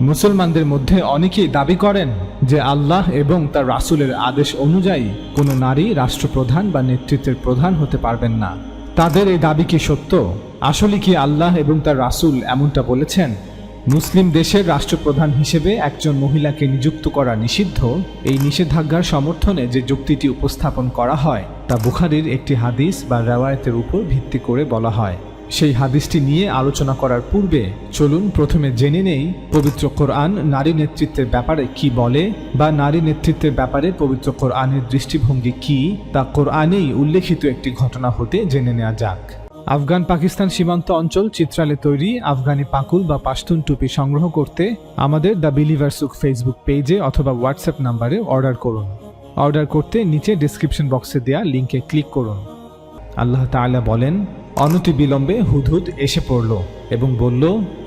মুসলমানদের মধ্যে অনেকেই দাবি করেন যে আল্লাহ এবং তার রাসূলের আদেশ অনুযায়ী কোনো নারী রাষ্ট্রপ্রধান বা নেতৃত্বের প্রধান হতে পারবেন না। তাদের এই দাবি কি সত্য? আসলে কি আল্লাহ এবং তার রাসূল এমনটা বলেছেন? মুসলিম দেশের রাষ্ট্রপ্রধান হিসেবে একজন মহিলাকে নিযুক্ত করা নিষিদ্ধ? এই নিষেধাজ্ঞার সমর্থনে যে যুক্তিটি উপস্থাপন করা হয়, তা বুখারির একটি হাদিস বা রেওয়ায়তের উপর ভিত্তি করে বলা হয়। সেই হাদিসটি নিয়ে আলোচনা করার পূর্বে চলুন প্রথমে জেনে নেই পবিত্র কোরআন নারী নেতৃত্বের ব্যাপারে কি বলে বা নারী নেতৃত্বের ব্যাপারে পবিত্র কোরআনের দৃষ্টিভঙ্গি কি তা কোরআনেই উল্লেখিত একটি ঘটনা হতে জেনে নেওয়া যাক। আফগান পাকিস্তান সীমান্ত অঞ্চল চিত্রালে তৈরি আফগানি পাকুল বা পাশতুন টুপি সংগ্রহ করতে আমাদের দ্য বিলিভার সুক ফেসবুক পেজে অথবা হোয়াটসঅ্যাপ নাম্বারে অর্ডার করুন। অর্ডার করতে নিচে ডিসক্রিপশন বক্সে দেওয়া লিঙ্কে ক্লিক করুন। আল্লাহ তাআলা বলেন অনতি বিলম্বে হুদহুদ এসে পড়ল এবং বলল,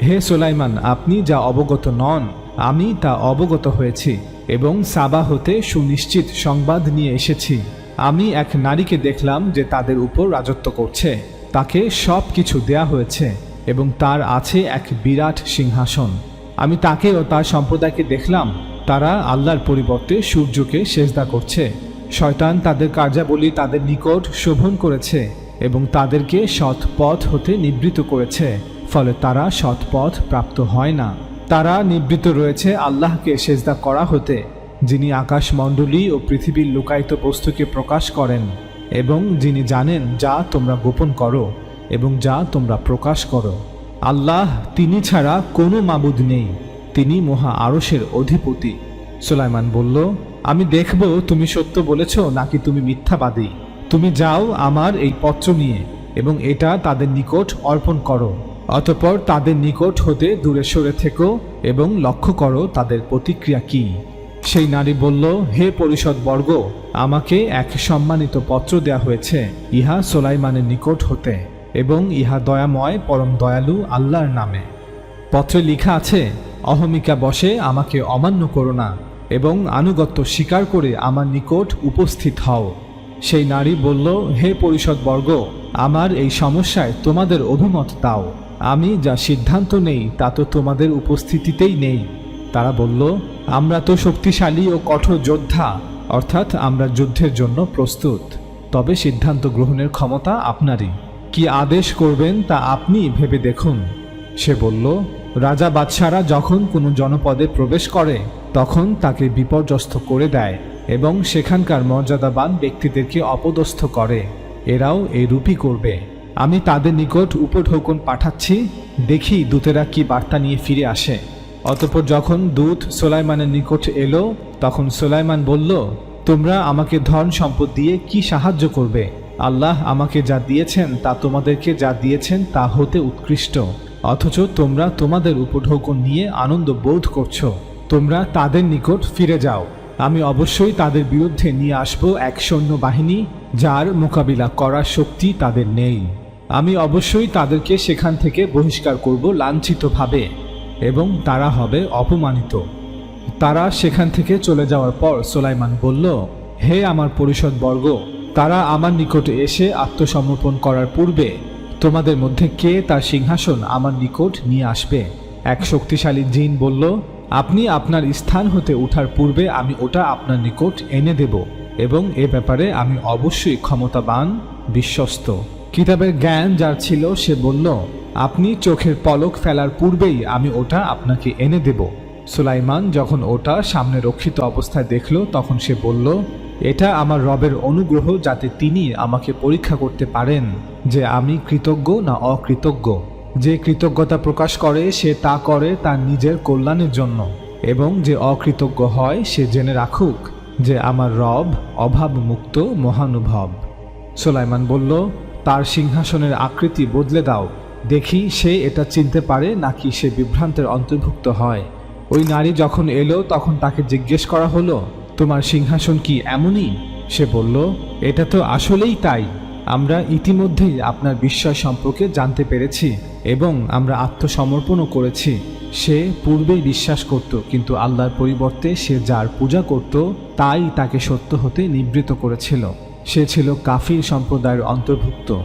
হে সোলাইমান, আপনি যা অবগত নন, আমি তা অবগত হয়েছি এবং সাবা হতে সুনিশ্চিত সংবাদ নিয়ে এসেছি। আমি এক নারীকে দেখলাম যে তাদের উপর রাজত্ব করছে, তাকে সব কিছু দেয়া হয়েছে এবং তার আছে এক বিরাট সিংহাসন। আমি তাকে ও তার সম্প্রদায়কে দেখলাম, তারা আল্লাহর পরিবর্তে সূর্যকে সেজদা করছে। শয়তান তাদের কার্যাবলী তাদের নিকট শোভন করেছে। এবং তাদেরকে সৎ পথ হতে নিবৃত করেছে, ফলে তারা সৎ পথ প্রাপ্ত হয় না। তারা নিবৃত রয়েছে আল্লাহকে সেজদা করা হতে, যিনি আকাশমণ্ডলী ও পৃথিবীর লুকায়িত বস্তুকে প্রকাশ করেন, এবং যিনি জানেন যা তোমরা গোপন করো এবং যা তোমরা প্রকাশ করো। আল্লাহ তিনি ছাড়া কোনো মাবুদ নেই, তিনি মহা আরশের অধিপতি। সুলাইমান বলল, আমি দেখব তুমি সত্য বলেছ নাকি তুমি মিথ্যাবাদী? তুমি যাও আমার এই পত্র নিয়ে এবং এটা তাদের নিকট অর্পণ করো। অতপর তাদের নিকট হতে দূরে সরে থেকো এবং লক্ষ্য করো তাদের প্রতিক্রিয়া কি। সেই নারী বলল, হে পরিষদ বর্গ, আমাকে এক সম্মানিত পত্র দেয়া হয়েছে, ইহা সোলাইমানের নিকট হতে এবং ইহা দয়াময়, পরম দয়ালু আল্লাহর নামে। পত্রে লেখা আছে, অহমিকা বসে আমাকে অমান্য করো না এবং আনুগত্য স্বীকার করে আমার নিকট উপস্থিত হও। সেই নারী বলল, হে পরিষদ বর্গ আমার এই সমস্যায় তোমাদের অভিমত দাও। আমি যা সিদ্ধান্ত নেই, তা তো তোমাদের উপস্থিতিতেই নেই। তারা বলল, আমরা তো শক্তিশালী ও কঠোর যোদ্ধা, অর্থাৎ আমরা যুদ্ধের জন্য প্রস্তুত। তবে সিদ্ধান্ত গ্রহণের ক্ষমতা আপনারই। কি আদেশ করবেন, তা আপনি ভেবে দেখুন। সে বলল, রাজা বাদশারা যখন কোনো জনপদে প্রবেশ করে, তখন তাকে বিপর্যস্ত করে দেয়। এবং সেখানকার মর্যাদাবান ব্যক্তিদেরকে অপদস্থ করে। এরাও এই রূপই করবে। আমি তাদের নিকট উপঢৌকন পাঠাচ্ছি, দেখি দূতেরা কি বার্তা নিয়ে ফিরে আসে। অতপর যখন দূত সোলাইমানের নিকট এলো, তখন সোলাইমান বলল, তোমরা আমাকে ধন সম্পদ দিয়ে কি সাহায্য করবে? আল্লাহ আমাকে যা দিয়েছেন, তা তোমাদেরকে যা দিয়েছেন, তা হতে উৎকৃষ্ট। অথচ তোমরা তোমাদের উপঢৌকন নিয়ে আনন্দ বোধ করছ। তোমরা তাদের নিকট ফিরে যাও। আমি অবশ্যই তাদের বিরুদ্ধে নিয়ে আসব এক সৈন্য বাহিনী যার মোকাবিলা করার শক্তি তাদের নেই। আমি অবশ্যই তাদেরকে সেখান থেকে বহিষ্কার করব লাঞ্ছিতভাবে এবং তারা হবে অপমানিত। তারা সেখান থেকে চলে যাওয়ার পর সোলাইমান বলল, হে আমার পরিষদ বর্গ তারা আমার নিকটে এসে আত্মসমর্পণ করার পূর্বে তোমাদের মধ্যে কে তার সিংহাসন আমার নিকট নিয়ে আসবে? এক শক্তিশালী জিন বলল আপনি আপনার স্থান হতে ওঠার পূর্বে আমি ওটা আপনার নিকট এনে দেব এবং এ ব্যাপারে আমি অবশ্যই ক্ষমতাবান, বিশ্বস্ত। কিতাবের জ্ঞান যার ছিল সে বলল, আপনি চোখের পলক ফেলার পূর্বেই আমি ওটা আপনাকে এনে দেব। সুলাইমান যখন ওটা সামনে রক্ষিত অবস্থায় দেখল, তখন সে বলল, এটা আমার রবের অনুগ্রহ যাতে তিনি আমাকে পরীক্ষা করতে পারেন যে আমি কৃতজ্ঞ না অকৃতজ্ঞ। যে কৃতজ্ঞতা প্রকাশ করে, সে তা করে তার নিজের কল্যাণের জন্য। এবং যে অকৃতজ্ঞ হয়, সে জেনে রাখুক যে আমার রব অভাব মুক্ত মহানুভব। সোলাইমান বলল, তার সিংহাসনের আকৃতি বদলে দাও। দেখি সে এটা চিনতে পারে নাকি সে বিভ্রান্তের অন্তর্ভুক্ত হয়। ওই নারী যখন এলো, তখন তাকে জিজ্ঞেস করা হলো, তোমার সিংহাসন কি এমনই? সে বলল, এটা তো আসলেই তাই। আমরা ইতিমধ্যেই আপনার বিস্ময় সম্পর্কে জানতে পেরেছি এবং আমরা আত্মসমর্পণও করেছি। সে পূর্বেই বিশ্বাস করত, কিন্তু আল্লাহর পরিবর্তে সে যার পূজা করত, তাই তাকে সত্য হতে নিবৃত করেছিল। সে ছিল কাফির সম্প্রদায়ের অন্তর্ভুক্ত।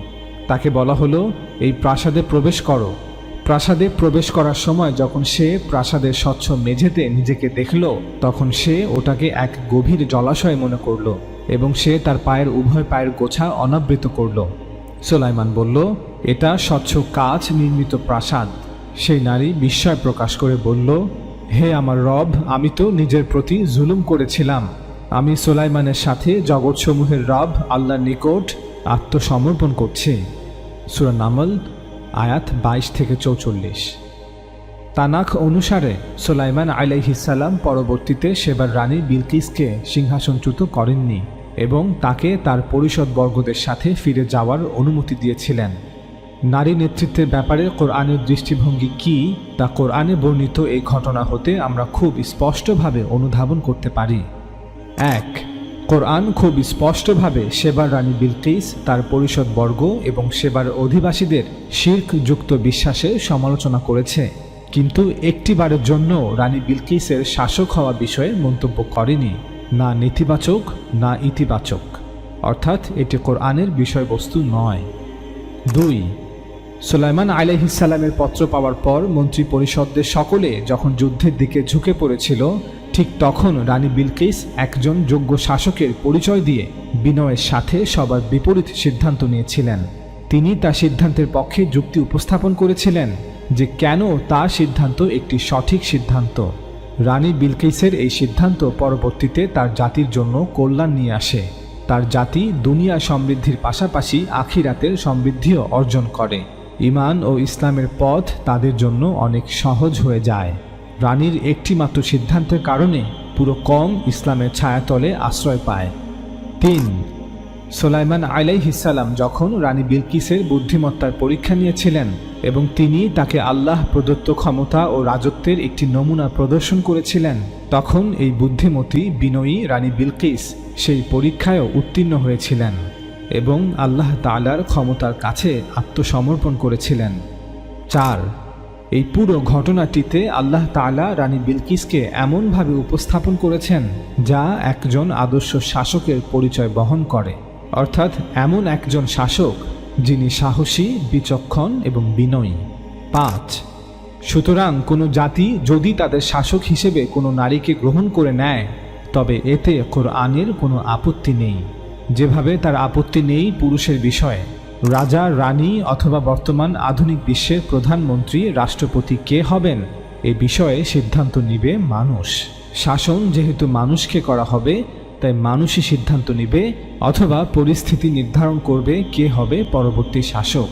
তাকে বলা হলো, এই প্রাসাদে প্রবেশ করো। প্রাসাদে প্রবেশ করার সময় যখন সে প্রাসাদের স্বচ্ছ মেঝেতে নিজেকে দেখল, তখন সে ওটাকে এক গভীর জলাশয় মনে করল। এবং সে তার পায়ের উভয় পায়ের গোছা অনাবৃত করল। সোলাইমান বলল, এটা স্বচ্ছ কাজ নির্মিত প্রাসাদ। সেই নারী বিস্ময় প্রকাশ করে বলল, হে আমার রব, আমি তো নিজের প্রতি জুলুম করেছিলাম। আমি সোলাইমানের সাথে জগৎসমূহের রব, আল্লাহর নিকট আত্মসমর্পণ করছি। সুরা নামল, আয়াত বাইশ থেকে চৌচল্লিশ। তানাখ অনুসারে সোলাইমান আলাইহিসাল্লাম পরবর্তীতে সেবার রানী বিলকিসকে সিংহাসনচ্যুত করেননি। এবং তাকে তার পরিষদ বর্গদের সাথে ফিরে যাওয়ার অনুমতি দিয়েছিলেন। নারী নেতৃত্বের ব্যাপারে কোরআনের দৃষ্টিভঙ্গি কি, তা কোরআনে বর্ণিত এই ঘটনা হতে আমরা খুব স্পষ্টভাবে অনুধাবন করতে পারি। এক, কোরআন খুব স্পষ্টভাবে সেবার রানী বিলকিস, তার পরিষদ বর্গ এবং সেবার অধিবাসীদের শির্ক যুক্ত বিশ্বাসের সমালোচনা করেছে। কিন্তু একটিবারের জন্য রানী বিলকিসের শাসক হওয়া বিষয়ে মন্তব্য করেনি। না নেতিবাচক, না ইতিবাচক। অর্থাৎ এটি কোরআনের বিষয়বস্তু নয়। দুই, সুলাইমান আলাইহিসাল্লামের পত্র পাওয়ার পর মন্ত্রী পরিষদদের সকলে যখন যুদ্ধের দিকে ঝুঁকে পড়েছিল, ঠিক তখন রানী বিলকিস একজন যোগ্য শাসকের পরিচয় দিয়ে বিনয়ের সাথে সবার বিপরীত সিদ্ধান্ত নিয়েছিলেন। তিনি তার সিদ্ধান্তের পক্ষে যুক্তি উপস্থাপন করেছিলেন যে কেন তার সিদ্ধান্ত একটি সঠিক সিদ্ধান্ত। রানী বিলকিসের এই সিদ্ধান্ত পরবর্তীতে তার জাতির জন্য কল্যাণ নিয়ে আসে। তার জাতি দুনিয়া সমৃদ্ধির পাশাপাশি আখিরাতের সমৃদ্ধিও অর্জন করে। ইমান ও ইসলামের পথ তাদের জন্য অনেক সহজ হয়ে যায়। রানীর একটিমাত্র সিদ্ধান্তের কারণে পুরো কম ইসলামের ছায়াতলে আশ্রয় পায়। তিন সোলাইমান আলাইহিসাল্লাম যখন রানী বিলকিসের বুদ্ধিমত্তার পরীক্ষা নিয়েছিলেন এবং তিনি তাকে আল্লাহ প্রদত্ত ক্ষমতা ও রাজত্বের একটি নমুনা প্রদর্শন করেছিলেন, তখন এই বুদ্ধিমতী বিনয়ী রানী বিলকিস সেই পরীক্ষায়ও উত্তীর্ণ হয়েছিলেন এবং আল্লাহ তালার ক্ষমতার কাছে আত্মসমর্পণ করেছিলেন। চার, এই পুরো ঘটনাটিতে আল্লাহ তালা রানী বিলকিসকে এমনভাবে উপস্থাপন করেছেন যা একজন আদর্শ শাসকের পরিচয় বহন করে। অর্থাৎ এমন একজন শাসক যিনি সাহসী, বিচক্ষণ এবং বিনয়ী। পাঁচ, সুতরাং কোনো জাতি যদি তাদের শাসক হিসেবে কোনো নারীকে গ্রহণ করে নেয়, তবে এতে কোরআনের কোনো আপত্তি নেই। যেভাবে তার আপত্তি নেই পুরুষের বিষয়ে। রাজা, রানী অথবা বর্তমান আধুনিক বিশ্বের প্রধানমন্ত্রী, রাষ্ট্রপতি কে হবেন, এ বিষয়ে সিদ্ধান্ত নিবে মানুষ। শাসন যেহেতু মানুষকে করা হবে তাই মানুষই সিদ্ধান্ত নিবে অথবা পরিস্থিতি নির্ধারণ করবে কে হবে পরবর্তী শাসক।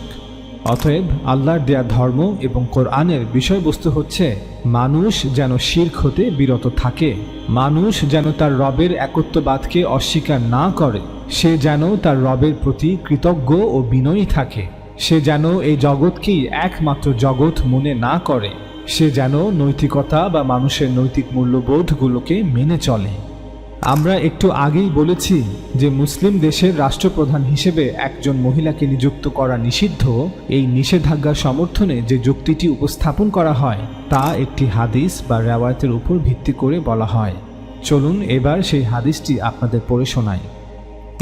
অতএব আল্লাহর দেয়া ধর্ম এবং কোরআনের বিষয়বস্তু হচ্ছে, মানুষ যেন শির্ক হতে বিরত থাকে, মানুষ যেন তার রবের একত্ববাদকে অস্বীকার না করে, সে যেন তার রবের প্রতি কৃতজ্ঞ ও বিনয়ী থাকে, সে যেন এই জগৎকেই একমাত্র জগৎ মনে না করে, সে যেন নৈতিকতা বা মানুষের নৈতিক মূল্যবোধগুলোকে মেনে চলে। আমরা একটু আগেই বলেছি যে মুসলিম দেশের রাষ্ট্রপ্রধান হিসেবে একজন মহিলাকে নিযুক্ত করা নিষিদ্ধ। এই নিষেধাজ্ঞার সমর্থনে যে যুক্তিটি উপস্থাপন করা হয়, তা একটি হাদিস বা রেওয়ায়তের উপর ভিত্তি করে বলা হয়। চলুন এবার সেই হাদিসটি আপনাদের পড়ে শোনাই।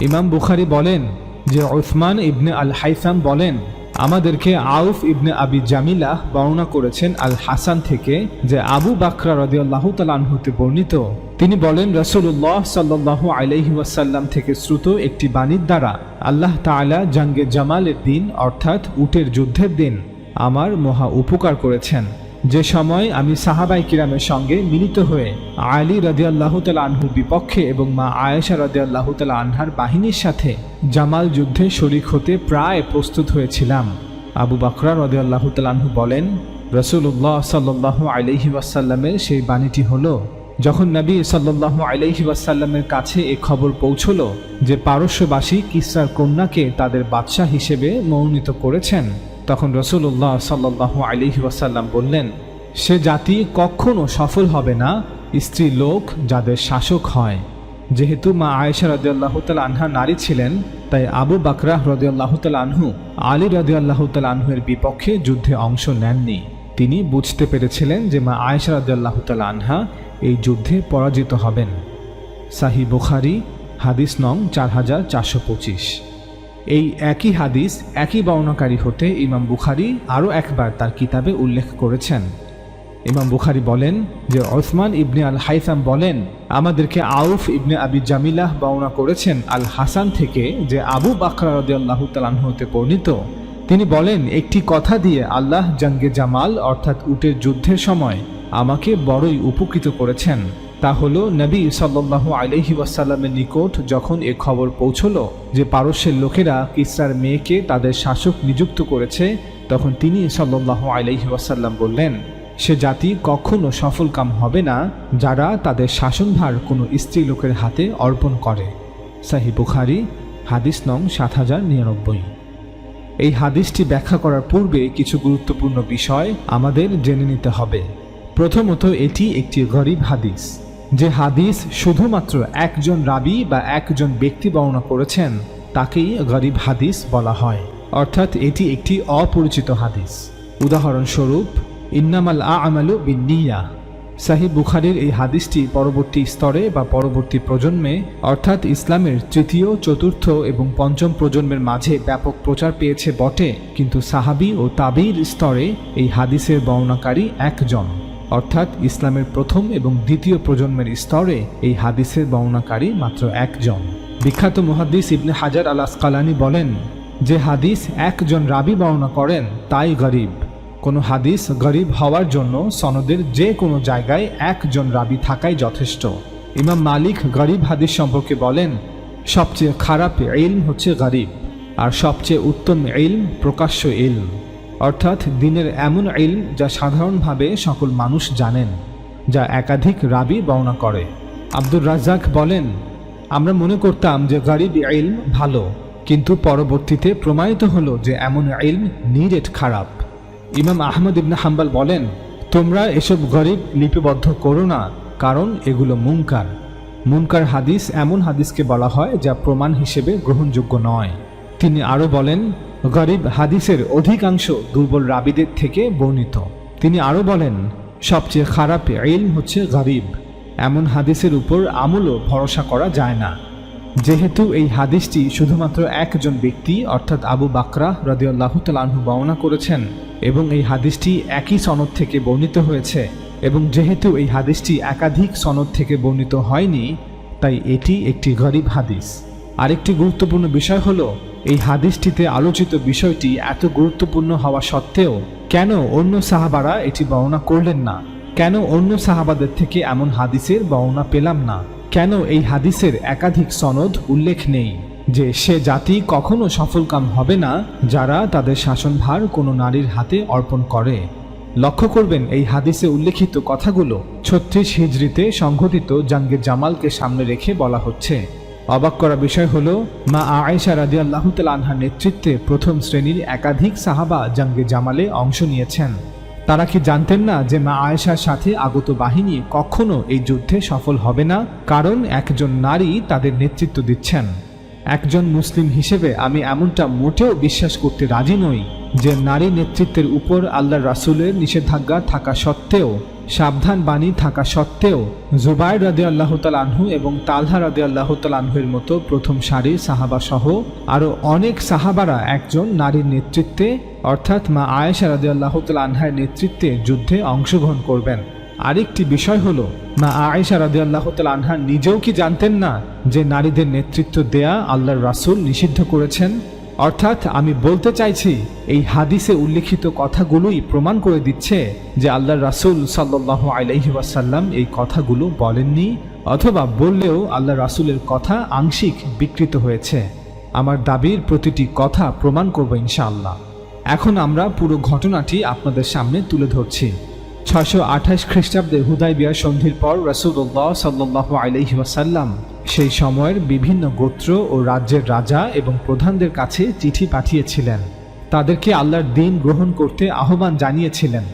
ইমাম বুখারি বলেন যে ওসমান ইবনে আল হাইসাম বলেন আমাদেরকে আউফ ইবনে আবি জামিলা বর্ণনা করেছেন আল হাসান থেকে যে আবু বাকরা রদিয়াল্লাহ তালানহুতে বর্ণিত। তিনি বলেন রসুল্লাহ সাল্লাহ আলহি ওয়াসাল্লাম থেকে শ্রুত একটি বাণীর দ্বারা আল্লাহ তালা জাঙ্গে জামালের দিন, অর্থাৎ উটের যুদ্ধের দিন, আমার মহা উপকার করেছেন। যে সময় আমি সাহাবাই কিরামের সঙ্গে মিলিত হয়ে আলী রাজিয়াল্লাহ তাল আনহুর বিপক্ষে এবং মা আয়েশা রাজিয়াল্লাহ তাল আনহার বাহিনীর সাথে জামাল যুদ্ধে শরিক হতে প্রায় প্রস্তুত হয়েছিলাম। আবু বাকরা রদিয়াল্লাহ তাল বলেন রসুল্লাহ সাল্লাহ আলহি ওয়াসাল্লামের সেই বাণীটি হলো, যখন নবী সাল্লাহ আলহি ওয়াসাল্লামের কাছে এ খবর পৌঁছল যে পারস্যবাসী কিসরার কন্যাকে তাদের বাদশাহ হিসেবে মনোনীত করেছেন তখন রসুল্লাহ সাল্লাহ আলিহি ওয়াসাল্লাম বললেন, সে জাতি কখনো সফল হবে না, স্ত্রী লোক যাদের শাসক হয়। যেহেতু মা আয়েশা রদিয়াল্লাহ তাল আনহা নারী ছিলেন, তাই আবু বাকরাহ রদিয়াল্লাহ তাল আনহু, আলী রদিয়াল্লাহ তাল আনহুয়ের বিপক্ষে যুদ্ধে অংশ নেননি। তিনি বুঝতে পেরেছিলেন যে মা আয়েশা রদিয়াল্লাহ তাল আনহা এই যুদ্ধে পরাজিত হবেন। সাহি বুখারি, হাদিস নং চার হাজার চারশো পঁচিশ। এই একই হাদিস, একই বর্ণনাকারী হতে ইমাম বুখারি আরও একবার তার কিতাবে উল্লেখ করেছেন। ইমাম বুখারি বলেন যে, ওসমান ইবনে আল হাইসাম বলেন, আমাদেরকে আউফ ইবনে আবি জামিলাহ বর্ণনা করেছেন আল হাসান থেকে যে, আবু বাকরা রদিয়াল্লাহ তালাহ হতে বর্ণিত। তিনি বলেন, একটি কথা দিয়ে আল্লাহ জঙ্গে জামাল অর্থাৎ উটের যুদ্ধের সময় আমাকে বড়ই উপকৃত করেছেন। তা হলো, নবী সাল্লাহ আলহি ওয়াসাল্লামের নিকট যখন এ খবর পৌঁছল যে পারস্যের লোকেরা কিসরার মেয়েকে তাদের শাসক নিযুক্ত করেছে, তখন তিনি সাল্লাহ আলহি ওয়াসাল্লাম বললেন, সে জাতি কখনো সফলকাম হবে না যারা তাদের শাসনভার কোনো স্ত্রী লোকের হাতে অর্পণ করে। সাহি বুখারি, হাদিস নং সাত হাজার নিরানব্বই। এই হাদিসটি ব্যাখ্যা করার পূর্বে কিছু গুরুত্বপূর্ণ বিষয় আমাদের জেনে নিতে হবে। প্রথমত, এটি একটি গরিব হাদিস। যে হাদিস শুধুমাত্র একজন রাবি বা একজন ব্যক্তি বর্ণনা করেছেন, তাকেই গরিব হাদিস বলা হয়। অর্থাৎ এটি একটি অপরিচিত হাদিস। উদাহরণস্বরূপ, ইন্নামাল আমালু বিনিয়া সাহিব বুখারির এই হাদিসটি পরবর্তী স্তরে বা পরবর্তী প্রজন্মে, অর্থাৎ ইসলামের তৃতীয়, চতুর্থ এবং পঞ্চম প্রজন্মের মাঝে ব্যাপক প্রচার পেয়েছে বটে, কিন্তু সাহাবি ও তাবির স্তরে এই হাদিসের বর্ণনাকারী একজন। অর্থাৎ ইসলামের প্রথম এবং দ্বিতীয় প্রজন্মের স্তরে এই হাদিসের বর্ণনাকারী মাত্র একজন। বিখ্যাত মুহাদ্দিস ইবনে হাজার আল আসকালানি বলেন, যে হাদিস একজন রাবি বর্ণনা করেন, তাই গরিব। কোনো হাদিস গরিব হওয়ার জন্য সনদের যে কোনো জায়গায় একজন রাবি থাকাই যথেষ্ট। ইমাম মালিক গরিব হাদিস সম্পর্কে বলেন, সবচেয়ে খারাপ ইলম হচ্ছে গরিব, আর সবচেয়ে উত্তম ইলম প্রকাশ্য ইলম। অর্থাৎ দিনের এমন ইলম যা সাধারণভাবে সকল মানুষ জানেন, যা একাধিক রাবি বর্ণনা করে। আব্দুর রাজ্জাক বলেন, আমরা মনে করতাম যে গরিব ইলম ভালো, কিন্তু পরবর্তীতে প্রমাণিত হলো যে এমন ইলম নিরেট খারাপ। ইমাম আহমদ ইবনে হাম্বাল বলেন, তোমরা এসব গরিব লিপিবদ্ধ করো না, কারণ এগুলো মুনকার। মুনকার হাদিস এমন হাদিসকে বলা হয় যা প্রমাণ হিসেবে গ্রহণযোগ্য নয়। তিনি আরও বলেন গরিব হাদিসের অধিকাংশ দুর্বল রাবিদের থেকে বর্ণিত। তিনি আরও বলেন, সবচেয়ে খারাপ ইলম হচ্ছে গরিব। এমন হাদিসের উপর আমলও ভরসা করা যায় না। যেহেতু এই হাদিসটি শুধুমাত্র একজন ব্যক্তি, অর্থাৎ আবু বাকরা রদিয়াল্লাহ তালাহু বর্ণনা করেছেন, এবং এই হাদিসটি একই সনদ থেকে বর্ণিত হয়েছে, এবং যেহেতু এই হাদিসটি একাধিক সনদ থেকে বর্ণিত হয়নি, তাই এটি একটি গরিব হাদিস। আরেকটি গুরুত্বপূর্ণ বিষয় হলো, এই হাদিসটিতে আলোচিত বিষয়টি এত গুরুত্বপূর্ণ হওয়া সত্ত্বেও, কেন অন্য সাহাবারা এটি বর্ণনা করলেন না? কেন অন্য সাহাবাদের থেকে এমন হাদিসের বর্ণনা পেলাম না? কেন এই হাদিসের একাধিক সনদ উল্লেখ নেই যে সে জাতি কখনো সফলকাম হবে না যারা তাদের শাসনভার কোনো নারীর হাতে অর্পণ করে? লক্ষ্য করবেন, এই হাদিসে উল্লেখিত কথাগুলো ছত্রিশ হিজড়িতে সংঘটিত জাঙ্গে জামালকে সামনে রেখে বলা হচ্ছে। অবাক করা বিষয় হলো, মা আয়েশা রাজি আল্লাহ আনহার নেতৃত্বে প্রথম শ্রেণির একাধিক সাহাবা জাঙ্গে জামালে অংশ নিয়েছেন। তারা কি জানতেন না যে মা আয়েশার সাথে আগত বাহিনী কখনো এই যুদ্ধে সফল হবে না? কারণ একজন নারী তাদের নেতৃত্ব দিচ্ছেন। একজন মুসলিম হিসেবে আমি এমনটা মোটেও বিশ্বাস করতে রাজি নই যে নারী নেতৃত্বের উপর আল্লাহ রাসুলের নিষেধাজ্ঞা থাকা সত্ত্বেও সাবধান বাণী থাকা সত্ত্বেও জুবাইর রাদে আল্লাহ আনহু এবং তালহা রাদে আল্লাহ আনহুর মতো প্রথম সারির সাহাবা সহ আরও অনেক সাহাবারা একজন নারীর নেতৃত্বে, অর্থাৎ মা আয়েশা রাদে আল্লাহ আনহার নেতৃত্বে যুদ্ধে অংশগ্রহণ করবেন। আরেকটি বিষয় হলো, মা আয়েশা রাদে আল্লাহ আনহা নিজেও কি জানতেন না যে নারীদের নেতৃত্ব দেয়া আল্লাহর রাসুল নিষিদ্ধ করেছেন? অর্থাৎ আমি বলতে চাইছি, এই হাদিসে উল্লেখিত কথাগুলোই প্রমাণ করে দিচ্ছে যে আল্লাহ রাসুল সাল্লাহ আলাইহি ওয়াসাল্লাম এই কথাগুলো বলেননি অথবা বললেও আল্লাহ রাসুলের কথা আংশিক বিকৃত হয়েছে। আমার দাবির প্রতিটি কথা প্রমাণ করব ইনশাআল্লাহ। এখন আমরা পুরো ঘটনাটি আপনাদের সামনে তুলে ধরছি। ছয়শো আঠাশ খ্রিস্টাব্দে হুদাই বিয়ার সন্ধির পর রসুল্লাহ সাল্লাহ আলহি ওয়াসাল্লাম সেই সময়ের বিভিন্ন গোত্র ও রাজ্যের রাজা এবং প্রধানদের কাছে চিঠি পাঠিয়েছিলেন। তাদেরকে আল্লাহর দিন গ্রহণ করতে আহ্বান জানিয়েছিলেন।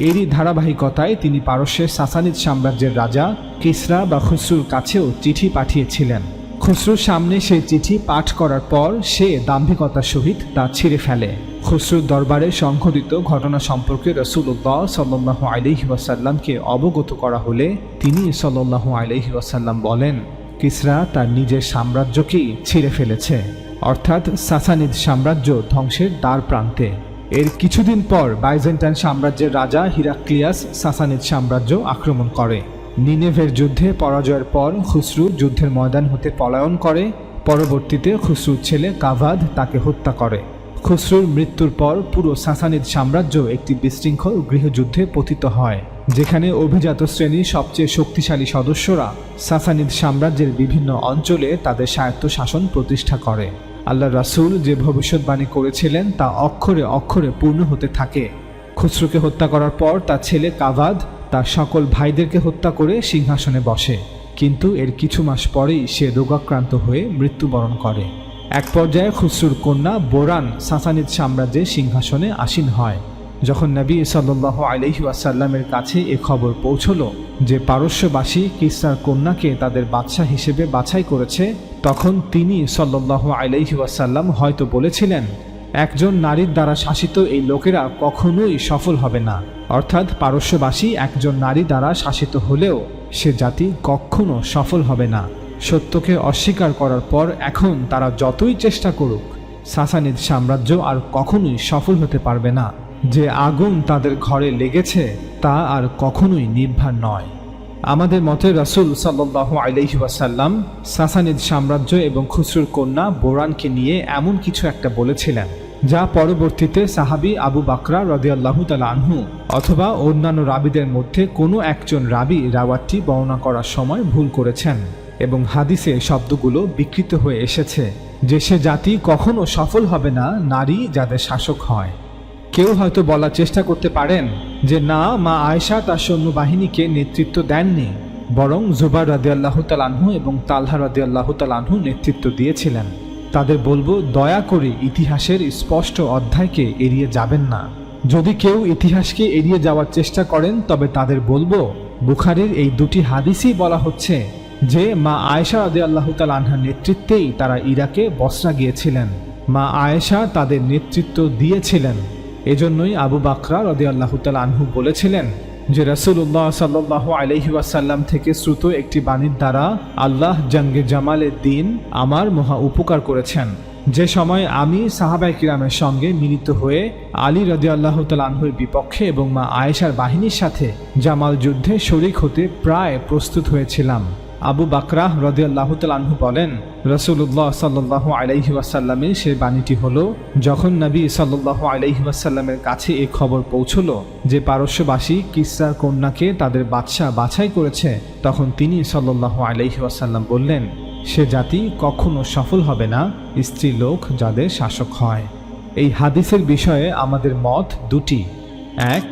এরই ধারাবাহিকতায় তিনি পারস্যের সাসানিদ সাম্রাজ্যের রাজা কিসরা বা খুসরুর কাছেও চিঠি পাঠিয়েছিলেন। খুসরুর সামনে সেই চিঠি পাঠ করার পর সে দাম্ভিকতার সহিত তা ছিঁড়ে ফেলে। খুসরুর দরবারে সংঘটিত ঘটনা সম্পর্কে রসুল্লাহ সাল্লাহ আলহি ওয়াসাল্লামকে অবগত করা হলে তিনি সাল্লাহ আলহি ওয়াসাল্লাম বলেন, কিসরা তার নিজের সাম্রাজ্যকেই ছিঁড়ে ফেলেছে। অর্থাৎ সাসানিদ সাম্রাজ্য ধ্বংসের দ্বার প্রান্তে। এর কিছুদিন পর বাইজেন্টাইন সাম্রাজ্যের রাজা হিরাক্লিয়াস সাসানিদ সাম্রাজ্য আক্রমণ করে। নিনেভের যুদ্ধে পরাজয়ের পর খুসরু যুদ্ধের ময়দান হতে পলায়ন করে। পরবর্তীতে খুসরুর ছেলে কাভাদ তাকে হত্যা করে। খুসরুর মৃত্যুর পর পুরো সাসানিদ সাম্রাজ্য একটি বিশৃঙ্খল গৃহযুদ্ধে পতিত হয়, যেখানে অভিজাত শ্রেণির সবচেয়ে শক্তিশালী সদস্যরা সাসানিদ সাম্রাজ্যের বিভিন্ন অঞ্চলে তাদের স্বায়ত্ত শাসন প্রতিষ্ঠা করে। আল্লাহ রাসূল যে ভবিষ্যৎবাণী করেছিলেন তা অক্ষরে অক্ষরে পূর্ণ হতে থাকে। খুসরুকে হত্যা করার পর তার ছেলে কাভাদ তার সকল ভাইদেরকে হত্যা করে সিংহাসনে বসে, কিন্তু এর কিছু মাস পরেই সে রোগাক্রান্ত হয়ে মৃত্যুবরণ করে। এক পর্যায়ে খুসরুর কন্যা বোরান সাসানিদ সাম্রাজ্যের সিংহাসনে আসীন হয়। যখন নবী সাল্লাহ আলহি আসাল্লামের কাছে এ খবর পৌঁছল যে পারস্যবাসী কিসার কন্যাকে তাদের বাদশাহ হিসেবে বাছাই করেছে, তখন তিনি সাল্লাহ আলহি আসাল্লাম হয়তো বলেছিলেন, একজন নারীর দ্বারা শাসিত এই লোকেরা কখনোই সফল হবে না। অর্থাৎ পারস্যবাসী একজন নারী দ্বারা শাসিত হলেও সে জাতি কখনো সফল হবে না। সত্যকে অস্বীকার করার পর এখন তারা যতই চেষ্টা করুক সাসানিদ সাম্রাজ্য আর কখনোই সফল হতে পারবে না। যে আগুন তাদের ঘরে লেগেছে, তা আর কখনোই নির্ভার নয়। আমাদের মতে রাসুল সাল্লাহ আলহি ওয়াসাল্লাম সাসানিদ সাম্রাজ্য এবং খুসরুর কন্যা বোরানকে নিয়ে এমন কিছু একটা বলেছিলেন, যা পরবর্তীতে সাহাবি আবু বাকরা রদিয়াল্লাহ তাল আনহু অথবা অন্যান্য রাবিদের মধ্যে কোনো একজন রাবি রাওয়াতটি বর্ণনা করার সময় ভুল করেছেন। এবং হাদিসে শব্দগুলো বিকৃত হয়ে এসেছে যে সে জাতি কখনো সফল হবে না, নারী যাদের শাসক হয়। কেউ হয়তো বলার চেষ্টা করতে পারেন যে না, মা আয়েশা তার সৈন্যবাহিনীকে নেতৃত্ব দেননি, বরং জুবার রাদিয়াল্লাহ তালানহু এবং তালহা রাদিয়াল্লাহ তালানহু নেতৃত্ব দিয়েছিলেন। তাদের বলব, দয়া করে ইতিহাসের স্পষ্ট অধ্যায়কে এড়িয়ে যাবেন না। যদি কেউ ইতিহাসকে এড়িয়ে যাওয়ার চেষ্টা করেন, তবে তাদের বলব, বুখারের এই দুটি হাদিসই বলা হচ্ছে যে মা আয়েশা রাদে আল্লাহ আনহার নেতৃত্বেই তারা ইরাকে বসরা গিয়েছিলেন। মা আয়েশা তাদের নেতৃত্ব দিয়েছিলেন। এজন্যই আবু বাকরা রদি আল্লাহ আনহু বলেছিলেন যে রসুল্লাহ সাল্লাহ আলহি ওয়াসাল্লাম থেকে শ্রুত একটি বাণীর দ্বারা আল্লাহ জঙ্গে জামালের দিন আমার মহা উপকার করেছেন। যে সময় আমি সাহাবাই কিরামের সঙ্গে মিলিত হয়ে আলী রদি আল্লাহ আনহুর বিপক্ষে এবং মা আয়েশার বাহিনীর সাথে জামাল যুদ্ধে শরিক হতে প্রায় প্রস্তুত হয়েছিলাম। আবু বাকরাহ রদিয়াল্লাহ আনহু বলেন রসুল্লাহ সাল্লাহ আলাইহি ওয়াসাল্লামের সে বাণীটি হলো, যখন নবী সাল্লাহ আলাইহি ওয়াসাল্লামের কাছে এ খবর পৌঁছল যে পারস্যবাসী কিসরার কন্যাকে তাদের বাদশাহ বাছাই করেছে, তখন তিনি সাল্লাহ আলাইহি ওয়াসাল্লাম বললেন, সে জাতি কখনো সফল হবে না স্ত্রী লোক যাদের শাসক হয়। এই হাদিসের বিষয়ে আমাদের মত দুটি। এক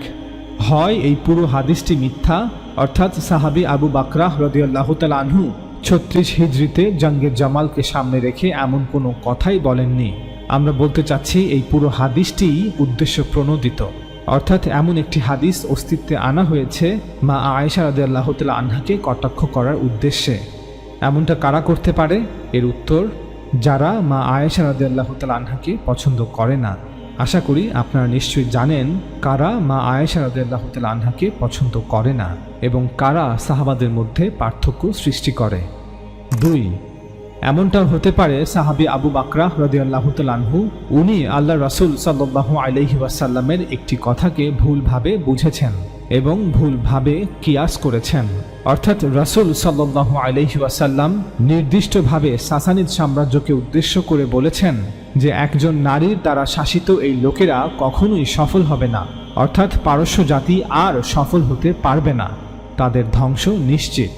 হয় এই পুরো হাদিসটি মিথ্যা? অর্থাৎ সাহাবি আবু বাকরাহ রদিয়াল্লাহ তাল আনহু ছত্রিশ হিজড়িতে জঙ্গের জামালকে সামনে রেখে এমন কোনো কথাই বলেননি। আমরা বলতে চাচ্ছি এই পুরো হাদিসটি উদ্দেশ্য প্রণোদিত। অর্থাৎ এমন একটি হাদিস অস্তিত্বে আনা হয়েছে মা আয়েশা রদিয়াল্লাহ তাল আনহাকে কটাক্ষ করার উদ্দেশ্যে। এমনটা কারা করতে পারে? এর উত্তর, যারা মা আয়েশা রদিয়াল্লাহ তাল আনহাকে পছন্দ করে না। আশা করি আপনারা নিশ্চয়ই জানেন, কারা মা আয়েশা রাদিয়াল্লাহু তাআলা আনহাকে পছন্দ করে না এবং কারা সাহাবাদের মধ্যে পার্থক্য সৃষ্টি করে। দুই, এমনটাও হতে পারে সাহাবি আবু বাকরা রদিয়াল্লাহু তাআলা আনহু, উনি আল্লাহ রাসূল সাল্লাল্লাহু আলাইহি ওয়াসাল্লামের একটি কথাকে ভুলভাবে বুঝেছেন এবং ভুলভাবে কিয়াস করেছেন। অর্থাৎ রাসূল সাল্লাল্লাহু আলাইহি ওয়াসাল্লাম নির্দিষ্টভাবে সাসানিদ সাম্রাজ্যকে উদ্দেশ্য করে বলেছেন যে একজন নারীর দ্বারা শাসিত এই লোকেরা কখনোই সফল হবে না। অর্থাৎ পারস্য জাতি আর সফল হতে পারবে না। তাদের ধ্বংস নিশ্চিত।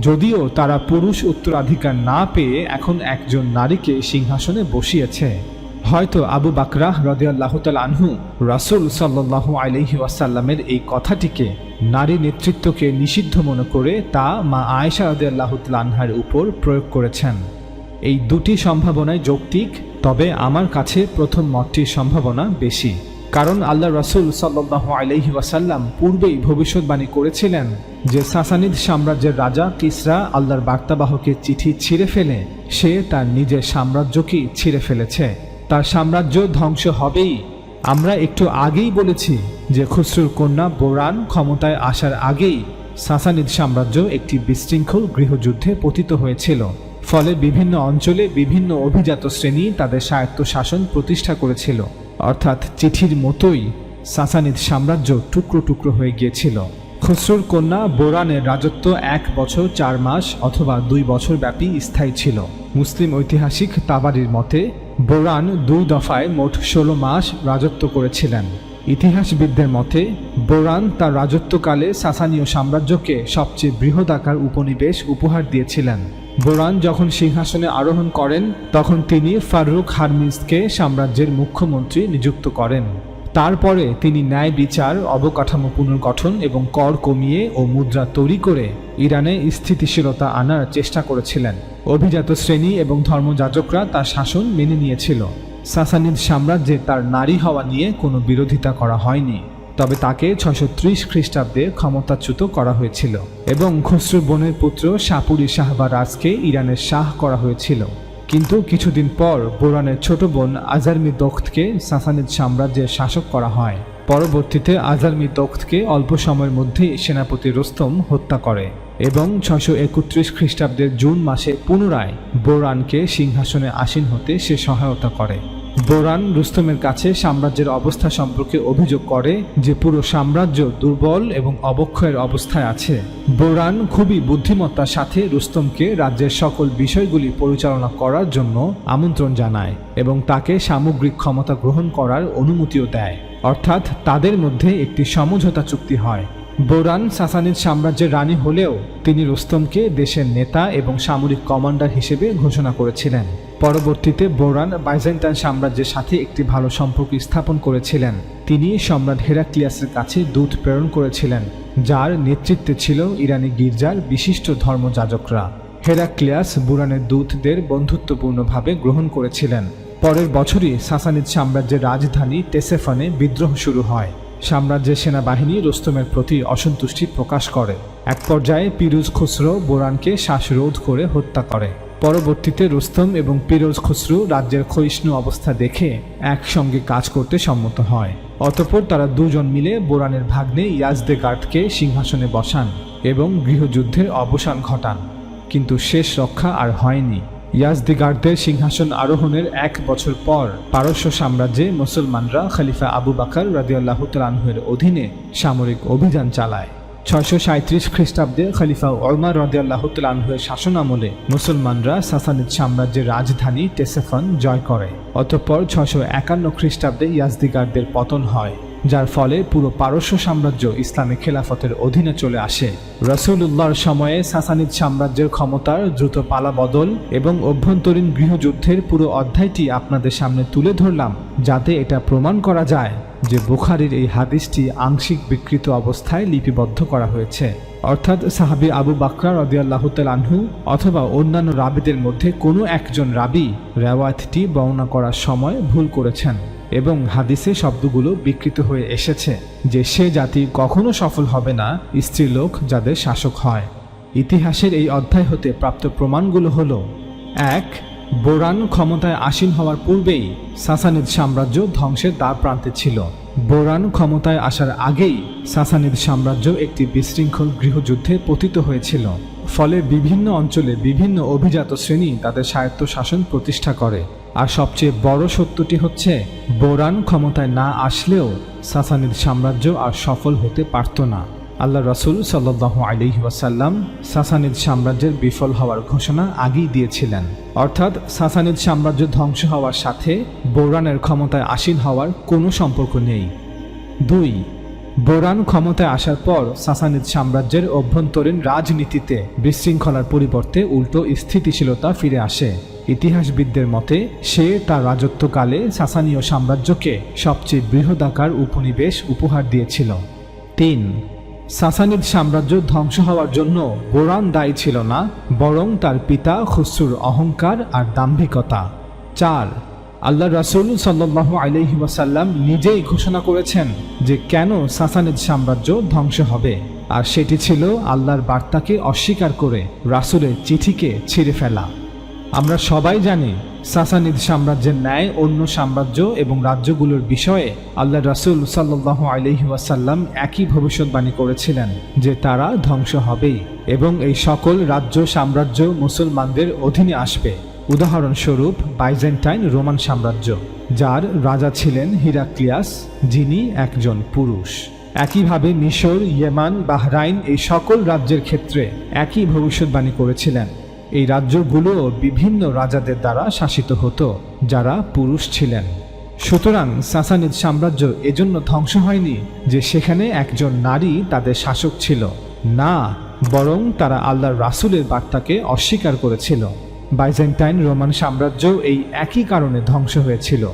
যদিও তারা পুরুষ উত্তরাধিকার না পেয়ে এখন একজন নারীকে সিংহাসনে বসিয়েছে। হয়তো আবু বাকরাহ রদিয়াল্লাহতাল আনহু রাসুল সাল্লাহ আলহি ওয়াসাল্লামের এই কথাটিকে নারী নেতৃত্বকে নিষিদ্ধ মনে করে তা মা আয়েশা আনহার উপর প্রয়োগ করেছেন। এই দুটি সম্ভাবনায় যৌক্তিক, তবে আমার কাছে প্রথম মতটির সম্ভাবনা বেশি। কারণ আল্লাহ রসুল সাল্লাহ আলহি ওয়াসাল্লাম পূর্বেই ভবিষ্যৎবাণী করেছিলেন যে সাসানিদ সাম্রাজ্যের রাজা কিসরা আল্লাহর বার্তাবাহকের চিঠি ছিঁড়ে ফেলে, সে তার নিজের সাম্রাজ্যকেই ছিঁড়ে ফেলেছে। তার সাম্রাজ্য ধ্বংস হবেই। আমরা একটু আগেই বলেছি যে খুসরুর কন্যা বোরান ক্ষমতায় আসার আগেই সাসানিদ সাম্রাজ্য একটি বিশৃঙ্খল গৃহযুদ্ধে পতিত হয়েছিল। ফলে বিভিন্ন অঞ্চলে বিভিন্ন অভিজাত শ্রেণি তাদের স্বায়ত্ত শাসন প্রতিষ্ঠা করেছিল। অর্থাৎ চিঠির মতোই সাসানিদ সাম্রাজ্য টুকরো টুকরো হয়ে গিয়েছিল। খসরুর কন্যা বোরানের রাজত্ব এক বছর চার মাস অথবা দুই বছর ব্যাপী স্থায়ী ছিল। মুসলিম ঐতিহাসিক তাবারির মতে বোরান দুই দফায় মোট ষোলো মাস রাজত্ব করেছিলেন। ইতিহাসবিদদের মতে, বোরান তার রাজত্বকালে সাসানীয় সাম্রাজ্যকে সবচেয়ে বৃহদাকার উপনিবেশ উপহার দিয়েছিলেন। বোরান যখন সিংহাসনে আরোহণ করেন, তখন তিনি ফারুক হারমিজকে সাম্রাজ্যের মুখ্যমন্ত্রী নিযুক্ত করেন। তারপরে তিনি ন্যায় বিচার, অবকাঠামো পুনর্গঠন এবং কর কমিয়ে ও মুদ্রা তৈরি করে ইরানে স্থিতিশীলতা আনার চেষ্টা করেছিলেন। অভিজাত শ্রেণি এবং ধর্মযাজকরা তার শাসন মেনে নিয়েছিল। সাসানিদ সাম্রাজ্যে তার নারী হওয়া নিয়ে কোনো বিরোধিতা করা হয়নি। তবে তাকে ছশো ত্রিশ খ্রিস্টাব্দে ক্ষমতাচ্যুত করা হয়েছিল এবং খসরু বনের পুত্র সাপুরি শাহবারাজকে ইরানের শাহ করা হয়েছিল। কিন্তু কিছুদিন পর বোরানের ছোট বোন আজারমি দখতকে সাসানিদ সাম্রাজ্যের শাসক করা হয়। পরবর্তীতে আজারমি দখতকে অল্প সময়ের মধ্যেই সেনাপতি রোস্তম হত্যা করে এবং ছশো একত্রিশ খ্রিস্টাব্দের জুন মাসে পুনরায় বোরানকে সিংহাসনে আসীন হতে সে সহায়তা করে। বোরান রুস্তমের কাছে সাম্রাজ্যের অবস্থা সম্পর্কে অভিযোগ করে যে পুরো সাম্রাজ্য দুর্বল এবং অবক্ষয়ের অবস্থায় আছে। বোরান খুবই বুদ্ধিমত্তার সাথে রুস্তমকে রাজ্যের সকল বিষয়গুলি পরিচালনা করার জন্য আমন্ত্রণ জানায় এবং তাকে সামগ্রিক ক্ষমতা গ্রহণ করার অনুমতিও দেয়। অর্থাৎ তাদের মধ্যে একটি সমঝোতা চুক্তি হয়। বোরান সাসানিদ সাম্রাজ্যের রানী হলেও তিনি রুস্তমকে দেশের নেতা এবং সামরিক কমান্ডার হিসেবে ঘোষণা করেছিলেন। পরবর্তীতে বোরান বাইজেন্টাইন সাম্রাজ্যের সাথে একটি ভালো সম্পর্ক স্থাপন করেছিলেন। তিনি সম্রাট হেরাক্লিয়াসের কাছে দূত প্রেরণ করেছিলেন, যার নেতৃত্বে ছিল ইরানি গির্জার বিশিষ্ট ধর্মযাজকরা। হেরাক্লিয়াস বুরানের দূতদের বন্ধুত্বপূর্ণভাবে গ্রহণ করেছিলেন। পরের বছরই সাসানিদ সাম্রাজ্যের রাজধানী টেসেফানে বিদ্রোহ শুরু হয়। সাম্রাজ্যের সেনাবাহিনী রোস্তমের প্রতি অসন্তুষ্টি প্রকাশ করে। এক পর্যায়ে পিরুজ খুসরো বোরানকে শ্বাসরোধ করে হত্যা করে। পরবর্তীতে রুস্তম এবং পিরোজ খুসরু রাজ্যের ক্ষয়িষ্ণু অবস্থা দেখে একসঙ্গে কাজ করতে সম্মত হয়। অতঃপর তারা দুজন মিলে বোরানের ভাগ্নে ইয়াজদে গার্ডকে সিংহাসনে বসান এবং গৃহযুদ্ধের অবসান ঘটান। কিন্তু শেষ রক্ষা আর হয়নি। ইয়াজদিগার্ডদের সিংহাসন আরোহণের এক বছর পর পারস্য সাম্রাজ্যে মুসলমানরা খলিফা আবু বাকার রাদিয়াল্লাহ তালাহুয়ের অধীনে সামরিক অভিযান চালায়। ছয়শো সাঁত্রিশ খ্রিস্টাব্দে খলিফা ওলমার রদিয়াল্লাহ তালাহুয়ের শাসন আমলে মুসলমানরা সাসানিদ সাম্রাজ্যের রাজধানী টেসেফন জয় করে। অতঃপর ছয়শো একান্ন খ্রিস্টাব্দে ইয়াজদিগারদের পতন হয়। যার ফলে পুরো পারস্য সাম্রাজ্য ইসলামী খেলাফতের অধীনে চলে আসে। রসুল্লাহর সময়ে সাসানিদ সাম্রাজ্যের ক্ষমতার দ্রুত পালা বদল এবং অভ্যন্তরীণ গৃহযুদ্ধের পুরো অধ্যায়টি আপনাদের সামনে তুলে ধরলাম, যাতে এটা প্রমাণ করা যায় যে বুখারির এই হাদিসটি আংশিক বিকৃত অবস্থায় লিপিবদ্ধ করা হয়েছে। অর্থাৎ সাহাবি আবু বাকরা রদিয়াল্লাহ আনহু অথবা অন্যান্য রাবিদের মধ্যে কোনো একজন রাবি রেওয়ায়তটি বর্ণনা করার সময় ভুল করেছেন। এবং হাদিসে শব্দগুলো বিকৃত হয়ে এসেছে যে সে জাতি কখনো সফল হবে না, স্ত্রীলোক যাদের শাসক হয়। ইতিহাসের এই অধ্যায় হতে প্রাপ্ত প্রমাণগুলো হলো, এক, বোরান ক্ষমতায় আসীন হওয়ার পূর্বেই সাসানিদ সাম্রাজ্য ধ্বংসের দ্বার প্রান্তে ছিল। বোরান ক্ষমতায় আসার আগেই সাসানিদ সাম্রাজ্য একটি বিশৃঙ্খল গৃহযুদ্ধে পতিত হয়েছিল। ফলে বিভিন্ন অঞ্চলে বিভিন্ন অভিজাত শ্রেণি তাদের স্বায়ত্ত শাসন প্রতিষ্ঠা করে। আর সবচেয়ে বড় সত্যটি হচ্ছে, বোরান ক্ষমতায় না আসলেও সাসানিদ সাম্রাজ্য আর সফল হতে পারত না। আল্লাহ রসুল সাল্লাহ আলিহি ওয়াসাল্লাম সাসানিদ সাম্রাজ্যের বিফল হওয়ার ঘোষণা আগেই দিয়েছিলেন। অর্থাৎ সাসানিদ সাম্রাজ্য ধ্বংস হওয়ার সাথে বোরানের ক্ষমতায় আসীন হওয়ার কোনো সম্পর্ক নেই। দুই, বোরান ক্ষমতায় আসার পর সাসানিদ সাম্রাজ্যের অভ্যন্তরীণ রাজনীতিতে বিশৃঙ্খলার পরিবর্তে উল্টো স্থিতিশীলতা ফিরে আসে। ইতিহাসবিদদের মতে, সে তার রাজত্বকালে সাসানীয় সাম্রাজ্যকে সবচেয়ে বৃহদাকার উপনিবেশ উপহার দিয়েছিল। তিন সাসানিদ সাম্রাজ্য ধ্বংস হওয়ার জন্য বোরান দায়ী ছিল না, বরং তার পিতা খুসরুর অহংকার আর দাম্ভিকতা। চার, আল্লাহ রাসুল সাল্লাহ আলহি ওয়াসাল্লাম নিজেই ঘোষণা করেছেন যে কেন সাসানিদ সাম্রাজ্য ধ্বংস হবে, আর সেটি ছিল আল্লাহর বার্তাকে অস্বীকার করে রাসুলের চিঠিকে ছিঁড়ে ফেলা। আমরা সবাই জানি সাসানিদ সাম্রাজ্যের ন্যায় অন্য সাম্রাজ্য এবং রাজ্যগুলোর বিষয়ে আল্লাহ রাসুল সাল্লাহ আলহি ওয়াসাল্লাম একই ভবিষ্যৎবাণী করেছিলেন যে তারা ধ্বংস হবেই এবং এই সকল রাজ্য, সাম্রাজ্য মুসলমানদের অধীনে আসবে। উদাহরণস্বরূপ বাইজেন্টাইন রোমান সাম্রাজ্য, যার রাজা ছিলেন হিরাক্লিয়াস, যিনি একজন পুরুষ। একইভাবে মিশর, ইয়েমান, বাহরাইন এই সকল রাজ্যের ক্ষেত্রে একই ভবিষ্যৎবাণী করেছিলেন। এই রাজ্যগুলো বিভিন্ন রাজাদের দ্বারা শাসিত হতো, যারা পুরুষ ছিলেন। সুতরাং সাসানিদ সাম্রাজ্য এজন্য ধ্বংস হয়নি যে সেখানে একজন নারী তাদের শাসক ছিল। না, বরং তারা আল্লাহর রাসুলের বার্তাকে অস্বীকার করেছিল। বাইজেন্টাইন রোমান সাম্রাজ্য এই একই কারণে ধ্বংস হয়েছিল।